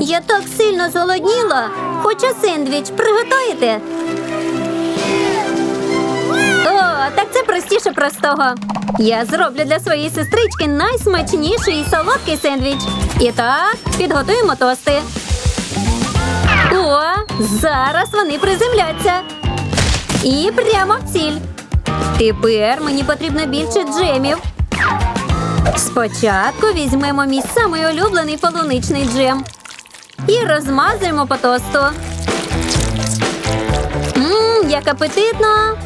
Я так сильно зголодніла. Хочу сендвіч. Приготуєте? О, так це простіше простого. Я зроблю для своєї сестрички найсмачніший солодкий сендвіч. І так, підготуємо тости. О, зараз вони приземляться. І прямо в ціль. Тепер мені потрібно більше джемів. Спочатку візьмемо мій самий улюблений полуничний джем і розмазуємо по тосту. Ммм, як апетитно!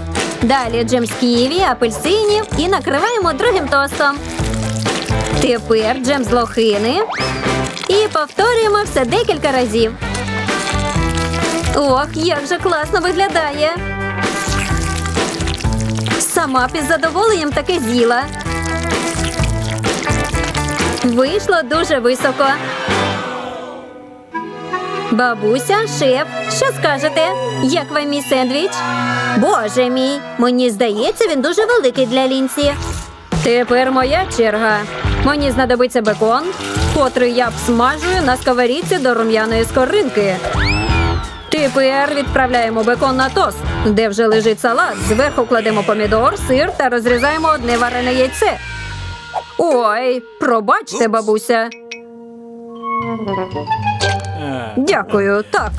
Далі джем з ківі, апельсинів і накриваємо другим тостом. Тепер джем з лохини. І повторюємо все декілька разів. Ох, як же класно виглядає! Сама із задоволенням таке з'їла. Вийшло дуже високо. Бабуся, шеф, що скажете? Як вам мій сендвіч? Боже мій, мені здається, він дуже великий для лінці. Тепер моя черга. Мені знадобиться бекон, котрий я обсмажую на сковорідці до рум'яної скоринки. Тепер відправляємо бекон на тост, де вже лежить салат. Зверху кладемо помідор, сир та розрізаємо одне варене яйце. Ой, пробачте, бабуся. Дякую. Так.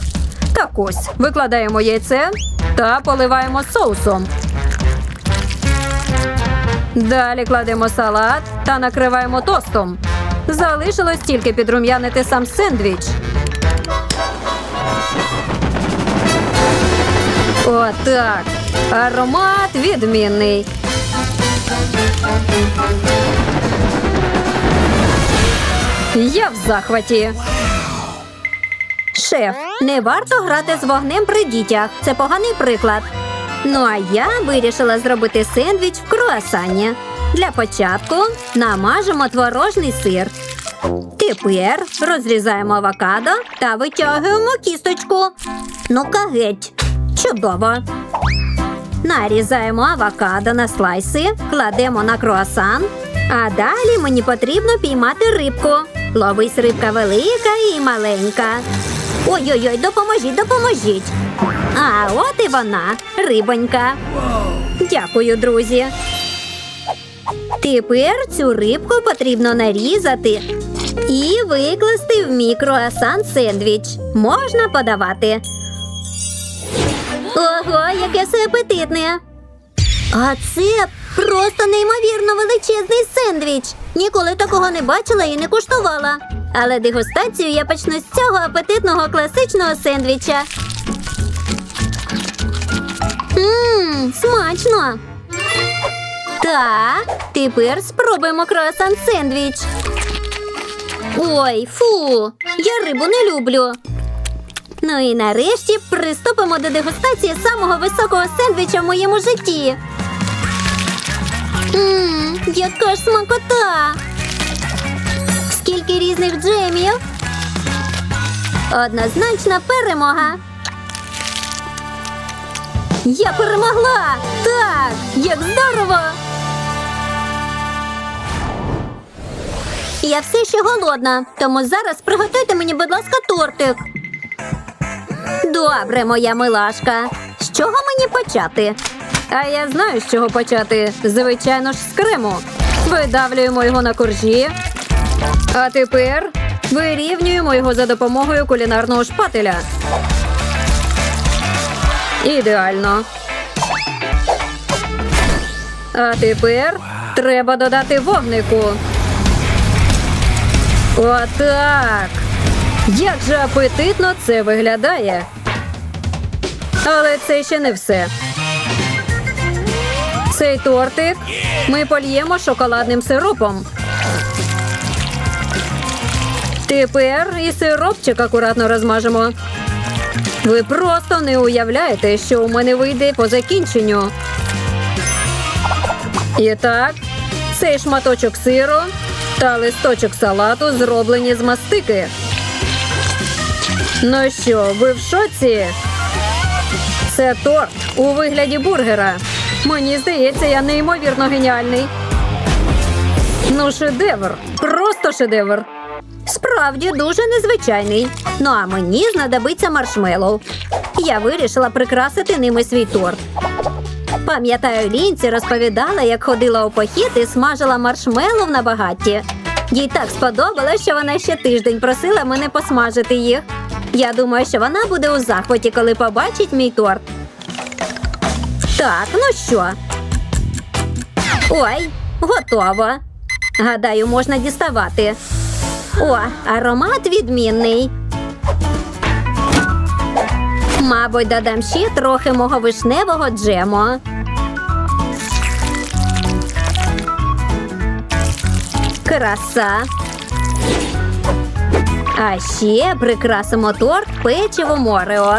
Так ось. Викладаємо яйце та поливаємо соусом. Далі кладемо салат та накриваємо тостом. Залишилось тільки підрум'янити сам сендвіч. Отак. Аромат відмінний. Я в захваті. Шеф, не варто грати з вогнем при дітях. Це поганий приклад. Ну а я вирішила зробити сендвіч в круасані. Для початку намажемо творожний сир. Тепер розрізаємо авокадо та витягуємо кісточку. Ну-ка геть. Чудово. Нарізаємо авокадо на слайси, кладемо на круасан. А далі мені потрібно піймати рибку. Ловись рибка велика і маленька. Ой-ой-ой, допоможіть, допоможіть. А от і вона, рибонька. Дякую, друзі. Тепер цю рибку потрібно нарізати і викласти в мій круасан сендвіч. Можна подавати. Ого, яке все апетитне. А це просто неймовірно величезний сендвіч. Ніколи такого не бачила і не куштувала. Але дегустацію я почну з цього апетитного класичного сендвіча. Ммм, смачно. Так, тепер спробуємо круасан сендвіч. Ой, фу, я рибу не люблю. Ну і нарешті приступимо до дегустації самого високого сендвіча в моєму житті. Яка ж смакота! Скільки різних джемів. Однозначна перемога. Я перемогла! Так, як здорово! Я все ще голодна, тому зараз приготуйте мені, будь ласка, тортик. Добре, моя милашка. З чого мені почати? А я знаю, з чого почати. Звичайно ж, з крему. Видавлюємо його на коржі. А тепер вирівнюємо його за допомогою кулінарного шпателя. Ідеально. А тепер треба додати вогнику. Отак. Як же апетитно це виглядає. Але це ще не все. Цей тортик ми польємо шоколадним сиропом. Тепер і сиропчик акуратно розмажемо. Ви просто не уявляєте, що у мене вийде по закінченню. І так, цей шматочок сиру та листочок салату зроблені з мастики. Ну що, ви в шоці? Це торт у вигляді бургера. Мені здається, я неймовірно геніальний. Ну, шедевр. Просто шедевр. Справді дуже незвичайний. Ну а мені знадобиться маршмеллоу. Я вирішила прикрасити ними свій торт. Пам'ятаю, Лінці розповідала, як ходила у похід і смажила маршмеллоу на багатті. Їй так сподобалось, що вона ще тиждень просила мене посмажити їх. Я думаю, що вона буде у захваті, коли побачить мій торт. Так, ну що? Ой, готово. Гадаю, можна діставати. О, аромат відмінний. Мабуть, додам ще трохи мого вишневого джему. Краса. А ще прикрасимо торт печивом Орео.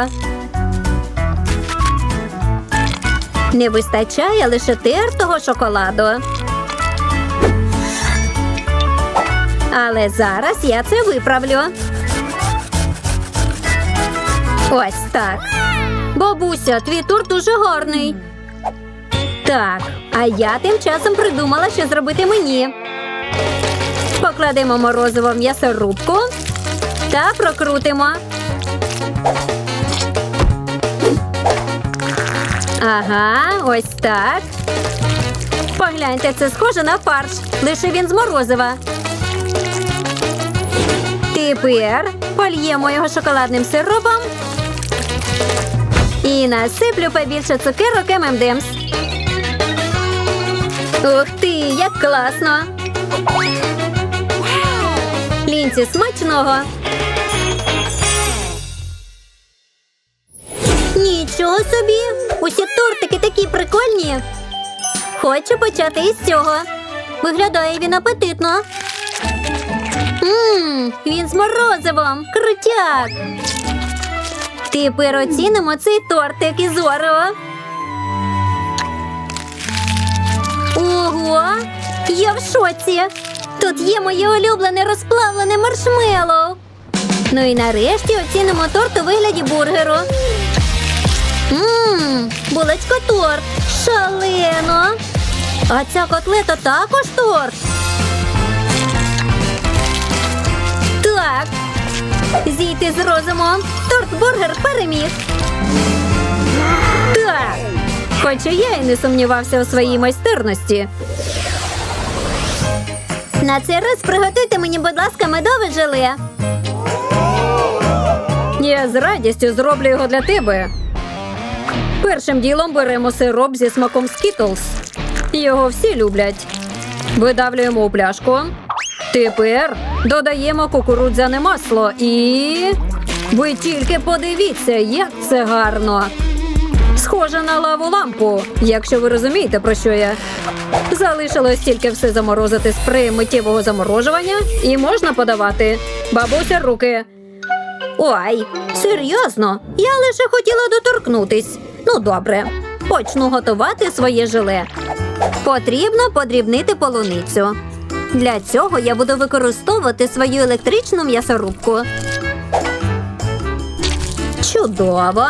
Не вистачає лише тертого шоколаду. Але зараз я це виправлю. Ось так. Бабуся, твій торт дуже гарний. Так, а я тим часом придумала, що зробити мені. Покладемо морозиво м'ясорубку та прокрутимо. Ага, ось так. Погляньте, це схоже на фарш. Лише він з морозива. Тепер польємо його шоколадним сиропом і насиплю побільше цукерок M&M's. Ух ти, як класно! Лінці смачного. Нічого собі! Усі тортики такі прикольні. Хочу почати із цього. Виглядає він апетитно. Ммм, він з морозивом. Крутяк. Тепер оцінимо цей тортик із Орео. Ого! Я в шоці. Тут є моє улюблене розплавлене маршмеллоу. Ну і нарешті оцінимо торт у вигляді бургеру. Ммм, булочка торт. Шалено. А ця котлета також торт. Так. Зійти з розумом. Торт-бургер переміг. Так. Хоча я і не сумнівався у своїй майстерності. На цей раз приготуйте мені, будь ласка, медове желе. Я з радістю зроблю його для тебе. Першим ділом беремо сироп зі смаком Skittles. Його всі люблять. Видавлюємо у пляшку. Тепер додаємо кукурудзяне масло і. Ви тільки подивіться, як це гарно. Схоже на лаву лампу, якщо ви розумієте, про що я. Залишилось тільки все заморозити спреєм миттєвого заморожування і можна подавати. Бабуся руки. Ой, серйозно, я лише хотіла доторкнутись. Ну, добре, почну готувати своє желе. Потрібно подрібнити полуницю. Для цього я буду використовувати свою електричну м'ясорубку. Чудово.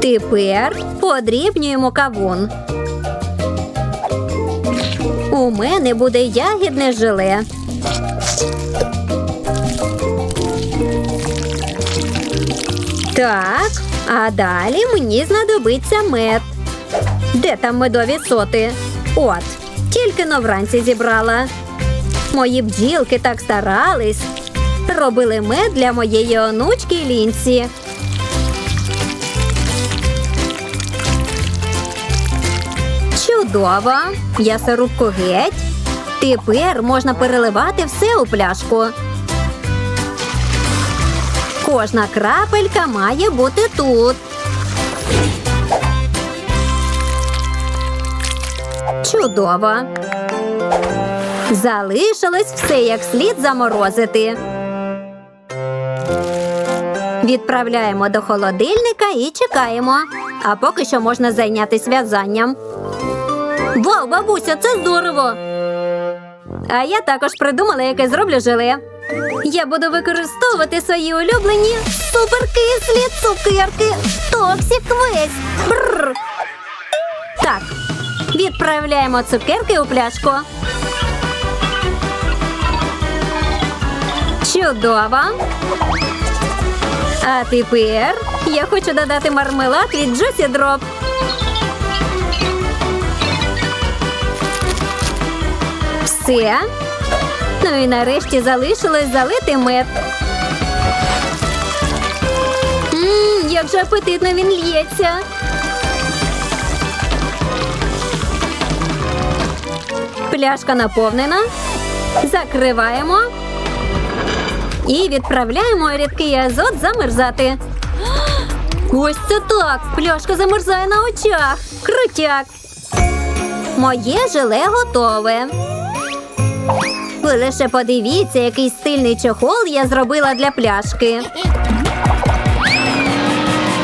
Тепер подрібнюємо кавун. У мене буде ягідне желе. Так, а далі мені знадобиться мед. Де там медові соти? От, тільки но вранці зібрала. Мої бджілки так старались. Робили мед для моєї онучки Лінсі. Чудово! М'ясорубку геть. Тепер можна переливати все у пляшку. Кожна крапелька має бути тут. Чудово. Залишилось все як слід заморозити. Відправляємо до холодильника і чекаємо. А поки що можна зайнятися в'язанням. Вау, бабуся, це здорово! А я також придумала, яке зроблю желе. Я буду використовувати свої улюблені суперкислі цукерки Токсік Весь. Бррр. Так, відправляємо цукерки у пляшку. Чудово. А тепер я хочу додати мармелад від Juicy Drop. Все. Ну і нарешті залишилось залити мед. Ммм, як же апетитно він лється. Пляшка наповнена. Закриваємо. І відправляємо рідкий азот замерзати. Ось це так. Пляшка замерзає на очах. Крутяк. Моє желе готове. Ви лише подивіться, який стильний чохол я зробила для пляшки.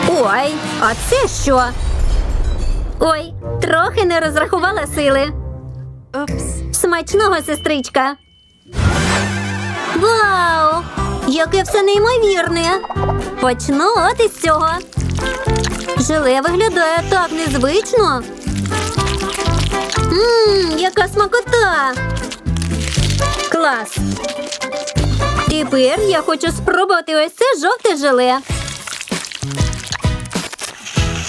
Ой, а це що? Ой, трохи не розрахувала сили. Смачного, сестричка. Вау! Яке все неймовірне. Почну от із цього. Желе виглядає так незвично. Ммм, яка смакота. Клас. Тепер я хочу спробувати ось це жовте желе.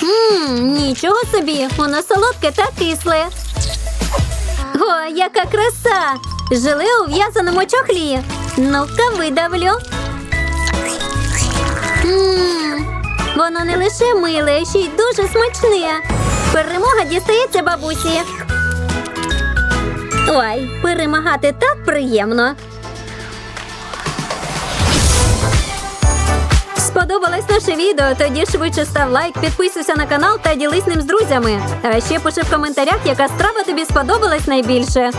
Ммм, нічого собі, воно солодке та кисле. О, яка краса! Желе у в'язаному чохлі. Ну-ка видавлю. Ммм, воно не лише миле, ще й дуже смачне. Перемога дістається бабусі. Ой, перемагати так приємно. Сподобалось наше відео? Тоді швидше став лайк, підписуйся на канал та ділись ним з друзями. А ще пиши в коментарях, яка страва тобі сподобалась найбільше.